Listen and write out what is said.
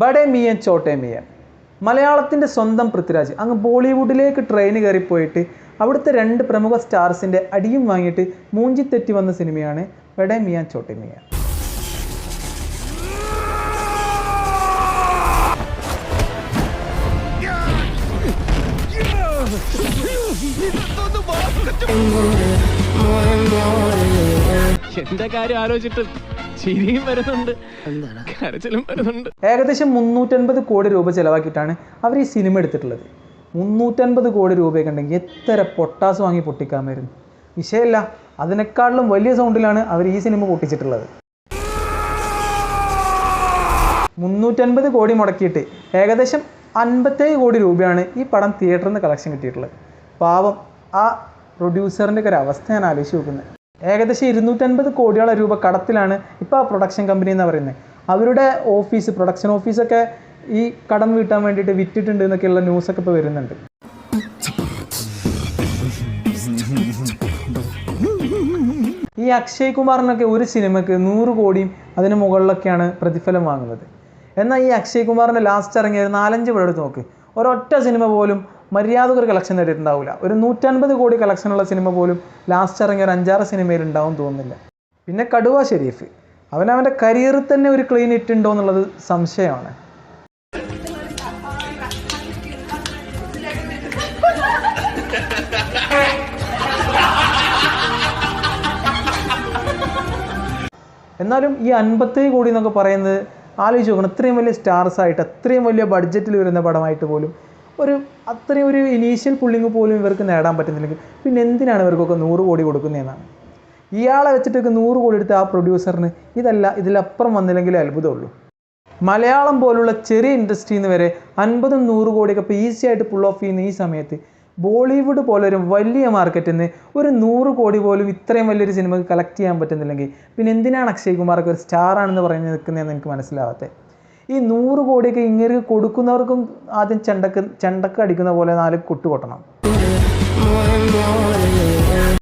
ബഡേ മിയൻ ചോട്ടേ മിയൻ. മലയാളത്തിന്റെ സ്വന്തം പൃഥ്വിരാജ്. അങ്ങ് ബോളിവുഡിലേക്ക് ട്രെയിൻ കയറിപ്പോയിട്ട് അവിടുത്തെ രണ്ട് പ്രമുഖ സ്റ്റാർസിന്റെ അടിയും വാങ്ങിയിട്ട് മൂഞ്ചി തെറ്റി വന്ന സിനിമയാണ് ബഡേ മിയാൻ ചോട്ടേ മിയാൻ. എന്റെ കാര്യം? ആലോചിച്ചിട്ട് ചിരിയും വരുന്നുണ്ട്. കരച്ചിലും വരുന്നുണ്ട്. ഏകദേശം മുന്നൂറ്റൻപത് കോടി രൂപ ചിലവാക്കിയിട്ടാണ് അവർ ഈ സിനിമ എടുത്തിട്ടുള്ളത്. മുന്നൂറ്റൻപത് കോടി രൂപയൊക്കെ ഉണ്ടെങ്കിൽ എത്ര പൊട്ടാസ് വാങ്ങി പൊട്ടിക്കാൻ പൊട്ടിക്കാമായിരുന്നു. വിഷയമല്ല. അതിനേക്കാളിലും വലിയ സൗണ്ടിലാണ് അവർ ഈ സിനിമ പൊട്ടിച്ചിട്ടുള്ളത്. മുന്നൂറ്റൻപത് കോടി മുടക്കിയിട്ട് ഏകദേശം അൻപത്തേഴ് കോടി രൂപയാണ് ഈ പടം തിയേറ്ററിൽ നിന്ന് കളക്ഷൻ കിട്ടിയിട്ടുള്ളത്. പാവം ആ പ്രൊഡ്യൂസറിന്റെ ഒക്കെ ഒരു അവസ്ഥ ഞാൻ ആലോചിച്ച് നോക്കുന്നത്. ഏകദേശം ഇരുന്നൂറ്റൻപത് കോടിയോളം രൂപ കടത്തിലാണ് ഇപ്പോൾ ആ പ്രൊഡക്ഷൻ കമ്പനി എന്ന് പറയുന്നത് അവരുടെ ഓഫീസ് പ്രൊഡക്ഷൻ ഓഫീസൊക്കെ ഈ കടം വീട്ടാൻ വേണ്ടിയിട്ട് വിറ്റിട്ടുണ്ട് എന്നൊക്കെയുള്ള ന്യൂസൊക്കെ ഇപ്പോൾ വരുന്നുണ്ട്. ഈ അക്ഷയ് കുമാറിനൊക്കെ ഒരു സിനിമയ്ക്ക് നൂറ് കോടിയും അതിന് മുകളിലൊക്കെയാണ് പ്രതിഫലം വാങ്ങുന്നത്. എന്നാൽ ഈ അക്ഷയ് കുമാറിന്റെ ലാസ്റ്റ് ഇറങ്ങിയ ഒരു നാലഞ്ച് പേരെടുത്ത് നോക്ക്. ഒരൊറ്റ സിനിമ പോലും മര്യാദയ്ക്ക് ഒരു കളക്ഷൻ നേടിയിട്ടുണ്ടാവില്ല ഒരു നൂറ്റൻപത് കോടി കളക്ഷനുള്ള സിനിമ പോലും ലാസ്റ്റ് ഇറങ്ങിയ ഒരു അഞ്ചാറ് സിനിമയിൽ ഉണ്ടാവും തോന്നുന്നില്ല. പിന്നെ കടുവ ഷെരീഫ്. അവൻ അവന്റെ കരിയറിൽ തന്നെ ഒരു ക്ലീൻ ഇട്ടുണ്ടോ എന്നുള്ളത് സംശയമാണ്. എന്നാലും ഈ അൻപത്തേഴ് കോടി എന്നൊക്കെ പറയുന്നത് ആലോചിച്ച് നോക്കണം. ഇത്രയും വലിയ സ്റ്റാർസ് ആയിട്ട് അത്രയും വലിയ ബഡ്ജറ്റിൽ വരുന്ന പടമായിട്ട് പോലും ഒരു അത്രയും ഒരു ഇനീഷ്യൽ പുള്ളിങ് പോലും ഇവർക്ക് നേടാൻ പറ്റുന്നില്ലെങ്കിൽ പിന്നെ എന്തിനാണ് ഇവർക്കൊക്കെ നൂറ് കോടി കൊടുക്കുന്നതെന്നാണ്? ഇയാളെ വെച്ചിട്ടൊക്കെ നൂറ് കോടി എടുത്ത് ആ പ്രൊഡ്യൂസറിന് ഇതല്ല ഇതിലപ്പുറം വന്നില്ലെങ്കിലേ അത്ഭുതമുള്ളൂ. മലയാളം പോലുള്ള ചെറിയ ഇൻഡസ്ട്രിയിൽ നിന്ന് വരെ അൻപതും നൂറ് കോടിയൊക്കെ ഇപ്പോൾ ഈസി ആയിട്ട് പുൾ ഓഫ് ചെയ്യുന്ന ഈ സമയത്ത് ബോളിവുഡ് പോലൊരു വലിയ മാർക്കറ്റിൽ നിന്ന് ഒരു നൂറ് കോടി പോലും ഇത്രയും വലിയൊരു സിനിമക്ക് കളക്ട് ചെയ്യാൻ പറ്റുന്നില്ലെങ്കിൽ പിന്നെ എന്തിനാണ് അക്ഷയ് കുമാറൊക്കെ ഒരു സ്റ്റാറാണെന്ന് പറഞ്ഞ് നിൽക്കുന്നതെന്ന് എനിക്ക് മനസ്സിലാവാത്തത് ഈ നൂറ് കോടിയൊക്കെ ഇങ്ങനെ കൊടുക്കുന്നവർക്കും ആദ്യം ചെണ്ടക്ക് ചെണ്ടക്ക് അടിക്കുന്ന പോലെ നാല് കൊട്ടുകൊട്ടണം